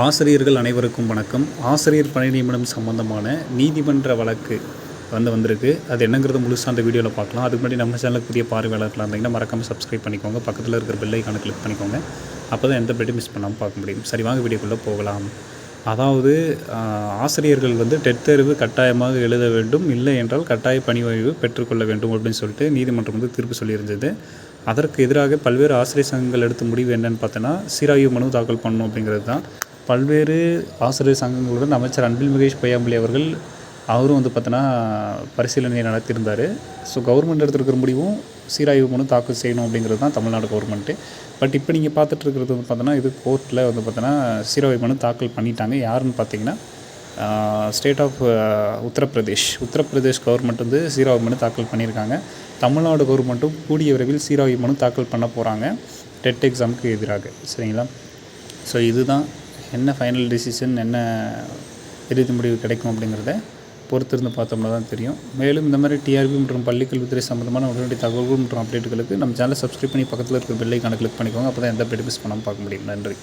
ஆசிரியர்கள் அனைவருக்கும் வணக்கம். ஆசிரியர் பணி நியமனம் சம்பந்தமான நீதிமன்ற வழக்கு வந்து வந்திருக்கு. அது என்னங்கிறது முழுசாக அந்த வீடியோவில் பார்க்கலாம். அதுக்கு முன்னாடி நம்ம சேனலுக்கு புதிய பார்வையாளர்களாக இருந்தீங்கன்னா மறக்காமல் சப்ஸ்கிரைப் பண்ணிக்கோங்க. பக்கத்தில் இருக்கிற பெல் கிளிக் பண்ணிக்கோங்க. அப்போ தான் எந்த பெட்டும் மிஸ் பண்ணாமல் பார்க்க முடியும். சரி வாங்க வீடியோக்குள்ளே போகலாம். அதாவது ஆசிரியர்கள் வந்து டெட் தேர்வு கட்டாயமாக எழுத வேண்டும். இல்லை என்றால் கட்டாய பணி ஓய்வு பெற்றுக்கொள்ள வேண்டும் அப்படின்னு சொல்லிட்டு நீதிமன்றம் வந்து தீர்ப்பு சொல்லியிருந்தது. அதற்கு எதிராக பல்வேறு ஆசிரியர் சங்கங்கள் எடுத்த முடிவு என்னன்னு பார்த்தோன்னா சீராய்வு மனு தாக்கல் பண்ணணும் அப்படிங்கிறது தான். பல்வேறு ஆசிரியர் சங்கங்களுடன் அமைச்சர் அன்பில் மகேஷ் பொய்யாமொழி அவர்கள் அவரும் வந்து பார்த்தோன்னா பரிசீலனையை நடத்தியிருந்தார். ஸோ கவர்மெண்ட் எடுத்துருக்கிற முடிவும் சீராய்வு மனு தாக்கல் செய்யணும் அப்படிங்கிறது தான் தமிழ்நாடு கவர்மெண்ட்டு பட் இப்போ நீங்கள் பார்த்துட்டு இருக்கிறது வந்து பார்த்தோன்னா இது கோர்ட்டில் வந்து பார்த்தோன்னா சீராய்வு மனு தாக்கல் பண்ணிட்டாங்க. யாருன்னு பார்த்தீங்கன்னா state of Uttar Pradesh. Uttar Pradesh government வந்து சீராய்வு மனு தாக்கல் பண்ணியிருக்காங்க. தமிழ்நாடு கவர்மெண்ட்டும் கூடிய விரைவில் சீராய்வு மனு தாக்கல் பண்ண போகிறாங்க டெட் எக்ஸாமுக்கு எதிராக. சரிங்களா? ஸோ இதுதான் என்ன ஃபைனல் டிசிஷன் என்ன இறுதி முடிவு கிடைக்கும் அப்படிங்கிறத பொறுத்திருந்து பார்த்தோம்னா தான் தெரியும். மேலும் இந்த மாதிரி டிஆர்பி மற்றும் பள்ளிக்கல்வித்துறை சம்மந்தமான உடனடி தகவல்கள் மற்றும் அப்டேட்டுகளுக்கு நம்ம சேனலை சப்ஸ்கிரைப் பண்ணி பக்கத்தில் இருக்கிற பெல்லைக்கான கிளிக் பண்ணிக்கோங்க. அப்போ தான் எந்த அப்டேட் மிஸ் பண்ணாமல் பார்க்க முடியும். நன்றி.